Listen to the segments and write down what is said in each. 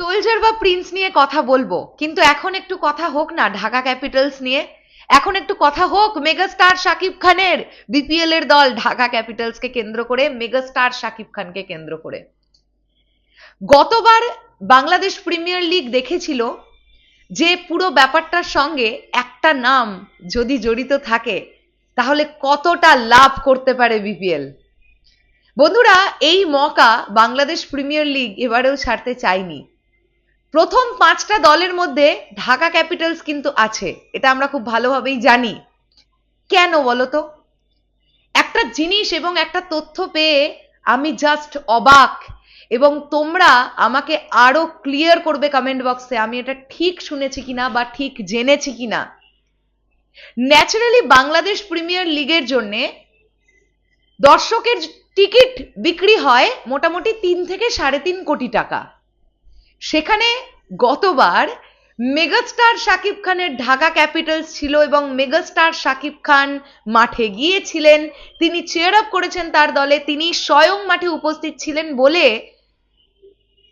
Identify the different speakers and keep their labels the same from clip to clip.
Speaker 1: Soldier বা Prince নিয়ে কথা বলব। কিন্তু এখন একটু কথা হোক না, ঢাকা ক্যাপিটালস নিয়ে। এখন একটু কথা হোক, মেগাস্টার শাকিব খানের। বিপিএল এর দল ঢাকা ক্যাপিটালসকে কেন্দ্র করে, মেগাস্টার শাকিব খানকে কেন্দ্র করে। গতবার বাংলাদেশ প্রিমিয়ার লিগ দেখেছিল যে পুরো ব্যাপারটার সঙ্গে একটা নাম যদি জড়িত থাকে, তাহলে কতটা লাভ করতে পারে বিপিএল বন্ধুরা, এই মকা বাংলাদেশ প্রিমিয়ার লিগ এবারেও ছাড়তে চায়নি। প্রথম পাঁচটা দলের মধ্যে ঢাকা ক্যাপিটালস কিন্তু আছে। এটা আমরা খুব ভালোভাবেই জানি। কেন বলতো? একটা জিনিস এবং একটা তথ্য পেয়ে আমি জাস্ট অবাক এবং তোমরা আমাকে আরও ক্লিয়ার করবে কমেন্ট বক্সে আমি এটা ঠিক শুনেছি কিনা বা ঠিক জেনেছি কিনা। ন্যাচারালি বাংলাদেশ প্রিমিয়ার লিগের জন্যে দর্শকের টিকিট বিক্রি হয় মোটামুটি তিন থেকে সাড়ে তিন কোটি টাকা। সেখানে গতবার মেগাস্টার শাকিব খানের ঢাকা ক্যাপিটালস ছিল এবং মেগাস্টার শাকিব খান মাঠে গিয়েছিলেন। তিনি চেয়ার আপ করেছেন তার দলে। তিনি স্বয়ং মাঠে উপস্থিত ছিলেন বলে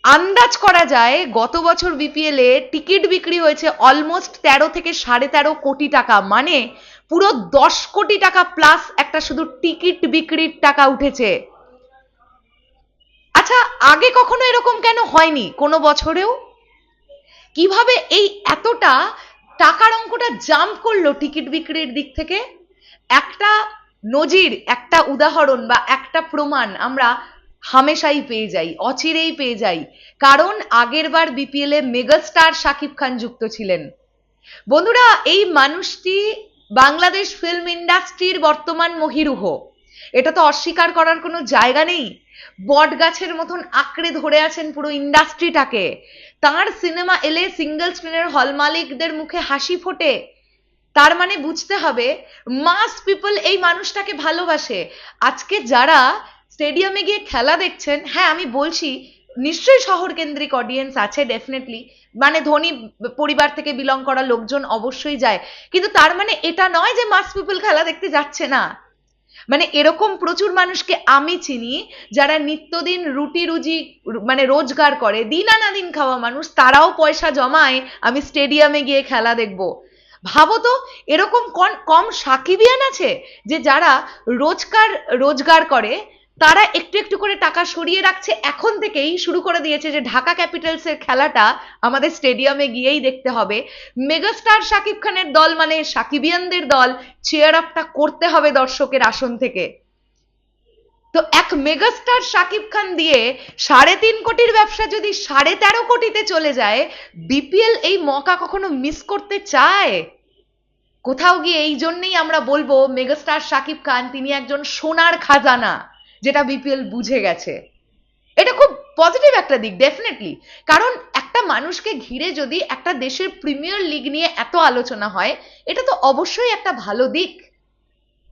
Speaker 1: আন্দাজ করা যায় গত বছর বিপিএল এ টিকিট বিক্রি হয়েছে অলমোস্ট তেরো থেকে সাড়ে তেরো কোটি টাকা। মানে পুরো দশ কোটি টাকা প্লাস একটা শুধু টিকিট বিক্রির টাকা উঠেছে। আচ্ছা আগে কখনো এরকম কেন হয়নি কোনো বছরেও? কীভাবে এই এতটা টাকার অঙ্কটা জাম্প করল টিকিট বিক্রির দিক থেকে? একটা নজির, একটা উদাহরণ বা একটা প্রমাণ আমরা হামেশাই পেয়ে যাই, অচিরেই পেয়ে যাই। কারণ আগেরবার বিপিএল এ মেগাস্টার শাকিব খান যুক্ত ছিলেন। বন্ধুরা, এই মানুষটি বাংলাদেশ ফিল্ম ইন্ডাস্ট্রির বর্তমান মহিরুহ। এটা তো অস্বীকার করার কোনো জায়গা নেই। বট গাছের মতন আঁকড়ে ধরে আছেন পুরো ইন্ডাস্ট্রিটাকে। তার সিনেমা এলে সিঙ্গেল স্ক্রিনের হল মালিকদের মুখে হাসি ফোটে। তার মানে বুঝতে হবে, মাস পিপল এই মানুষটাকে ভালোবাসে। আজকে যারা স্টেডিয়ামে গিয়ে খেলা দেখছেন হ্যাঁ আমি বলছি, নিশ্চয়ই শহর কেন্দ্রিক অডিয়েন্স আছে ডেফিনেটলি মানে ধনী পরিবার থেকে বিলং করা লোকজন অবশ্যই যায়। কিন্তু তার মানে এটা নয় যে মাস পিপল খেলা দেখতে যাচ্ছে না। মানে এরকম প্রচুর মানুষকে আমি চিনি যারা নিত্যদিন রুটি রুজি মানে রোজগার করে দিন আনা দিন খাওয়া মানুষ, তারাও পয়সা জমায়, আমি স্টেডিয়ামে গিয়ে খেলা দেখব। ভাবো তো, এরকম কম সাকিবিয়ান আছে যে যারা রোজকার, রোজগার করে তারা একটু একটু করে টাকা সরিয়ে রাখছে। এখন থেকেই শুরু করে দিয়েছে যে ঢাকা ক্যাপিটালসের খেলাটা আমাদের স্টেডিয়ামে গিয়েই দেখতে হবে। মেগাস্টার শাকিব খানের দল মানে সাকিবিয়ানদের দল। চেয়ার আপটা করতে হবে দর্শকের আসন থেকে। তো এক মেগাস্টার শাকিব খান দিয়ে সাড়ে তিন কোটির ব্যবসা যদি সাড়ে তেরো কোটিতে চলে যায় বিপিএল এই মকা কখনো মিস করতে চায়? কোথাও গিয়ে এই জন্যই আমরা বলব, মেগাস্টার শাকিব খান, তিনি একজন সোনার খাজানা। যেটা বিপিএল বুঝে গেছে। এটা খুব পজিটিভ একটা দিক ডেফিনেটলি কারণ একটা মানুষকে ঘিরে যদি একটা দেশের প্রিমিয়ার লিগ নিয়ে এত আলোচনা হয়, এটা তো অবশ্যই একটা ভালো দিক।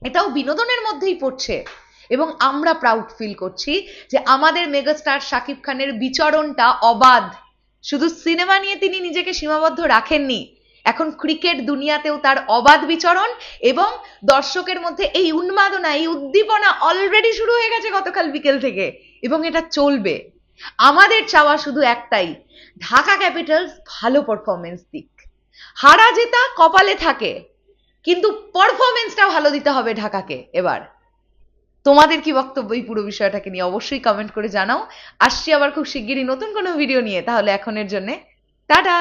Speaker 1: এটাও বিনোদনের মধ্যেই পড়ছে। এবং আমরা প্রাউড ফিল করছি যে আমাদের মেগাস্টার শাকিব খানের বিচরণটা অবাধ। শুধু সিনেমা নিয়ে তিনি নিজেকে সীমাবদ্ধ রাখেননি এখন ক্রিকেট দুনিয়াতেও তার অবাধ বিচরণ এবং দর্শকের মধ্যে এই উন্মাদনা, এই উদ্দীপনা অলরেডি শুরু হয়ে গেছে গতকাল বিকেল থেকে এবং এটা চলবে। আমাদের চাওয়া শুধু একটাই, ঢাকা ক্যাপিটালস ভালো পারফরমেন্স দিক। হারা জেতা কপালে থাকে, কিন্তু পারফরমেন্সটা ভালো দিতে হবে ঢাকাকে এবার। তোমাদের কি বক্তব্য এই পুরো বিষয়টাকে নিয়ে অবশ্যই কমেন্ট করে জানাও। আসছি আবার খুব শিগগিরই নতুন কোনো ভিডিও নিয়ে, তাহলে এখনের জন্যে টাটা!